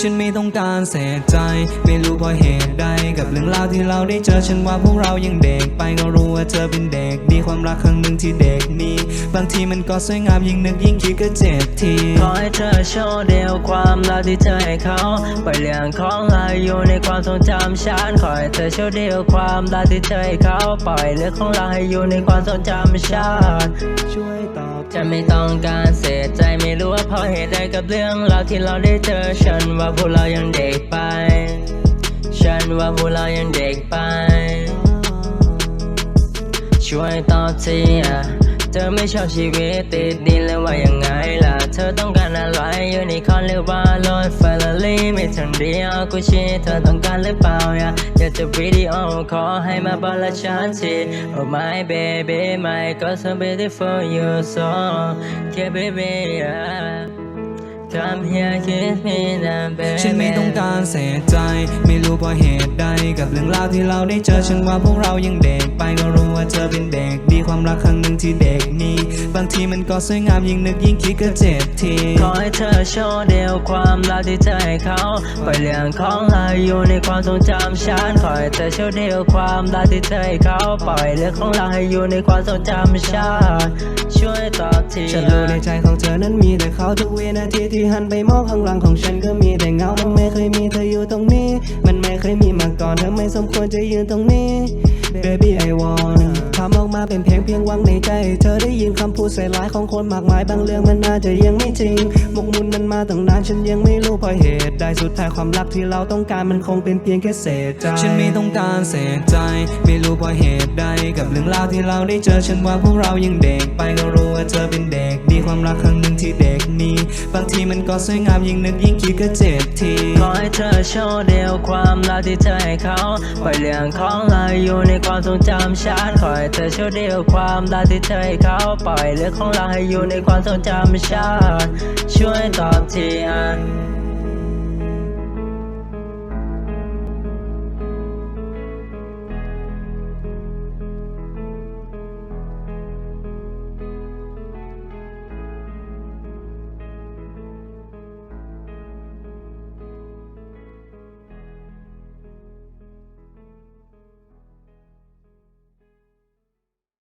ฉันไม่ต้องการเสียใจ ไม่รู้เพราะเหตุใด กับเรื่องราวที่เราได้เจอฉันว่าพวกเรายังเด็กไปก็รู้ว่าเธอเป็นเด็กดีความรักครั้งหนึ่งที่เด็กมี บางทีมันก็สวยงามยิ่งนึกยิ่งคิดก็เจ็บทีขอให้เธอโชว์เดียวความรักที่เธอให้เขาปล่อยเรื่องของเราอยู่ในความทรงจำฉันขอให้เธอโชว์เดียวความรักที่เธอให้เขาปล่อยเรื่องของเราให้อยู่ในความทรงจำฉันช่วยตอบ จะไม่ต้องการเสียใจไม่รู้ว่าเพราะเหตุใดกับเรื่องราวที่เราได้เจอฉันว่าพวกเรายังเด็กไป ฉันว่าพวกเรายังเด็กไป ช่วยตอบทีอะเธอไม่ชอบชีวิตติดดินเลยว่ายังไงล่ะ เธอต้องการอะไรอยู่ในคอนหรือว่ารถไฟ อร์รารี่ไม่ถึงเดียวกูชี้เธอต้องการหรือเปล่าอยากอยากจะวิดีโอขอให้มาบอกละฉันที Oh my baby my God so beautiful you so yeah baby yeah Come here kiss me now baby ฉันไม่ต้องการเสียใจ ไม่รู้เพราะเหตุใดกับเรื่องราวที่เราได้เจอฉันว่าพวกเรายังเด็กไปก็รู้ว่าเธอเป็นเด็กดีความรักครั้งหนึ่งที่เด็กมีบางทีมันก็สวยงามยิ่งนึกยิ่งคิดก็เจ็บทีขอให้เธอโชว์เดียวความรักที่เธอให้เขาปล่อยเรื่องของเราอยู่ในความทรงจำฉันขอให้เธอโชว์เดียวความรักที่เธอให้เขาปล่อยเรื่องของเราให้อยู่ในความทรงจำฉันช่วยตอบ ทีฉันรู้ในใจของเธอนั้นมีแต่เขาทุกวินาทีที่หันไปมองข้างหลังของฉันก็มีแต่เงา มันไม่เคยมีเธออยู่ตรงนี้ มันไม่เคยมีมาก่อนเธอไม่สมควรจะยืนตรงนี้ Baby พูดใส่ร้ายของคนมากมายบางเรื่องมันน่าจะยังไม่จริงหมกมุ่นมันมาตั้งนานฉันยังไม่รู้เพราะเหตุใดสุดท้ายความรักที่เราต้องการมันคงเป็นเพียงแค่เศษใจฉันไม่ต้องการเสียใจ ไม่รู้เพราะเหตุใดกับเรื่องราวที่เราได้เจอฉันว่าพวกเรายังเด็กไปก็รู้ว่าเธอเป็นเด็กดีความรักครั้งหนึ่งที่เด็กมีบางทีมันก็สวยงามยิ่งนึกยิ่งคิดก็เจ็บทีขอให้เธอโชว์เดียวความรักที่เธอให้เขาปล่อยเรื่องของเราอยู่ในความทรงจำฉันขอให้เธอโชว์เดียวความรักที่เธอให้เขาปล่อยเรื่องของเราให้อยู่ในความทรงจำชาติช่วยตอบทีอะ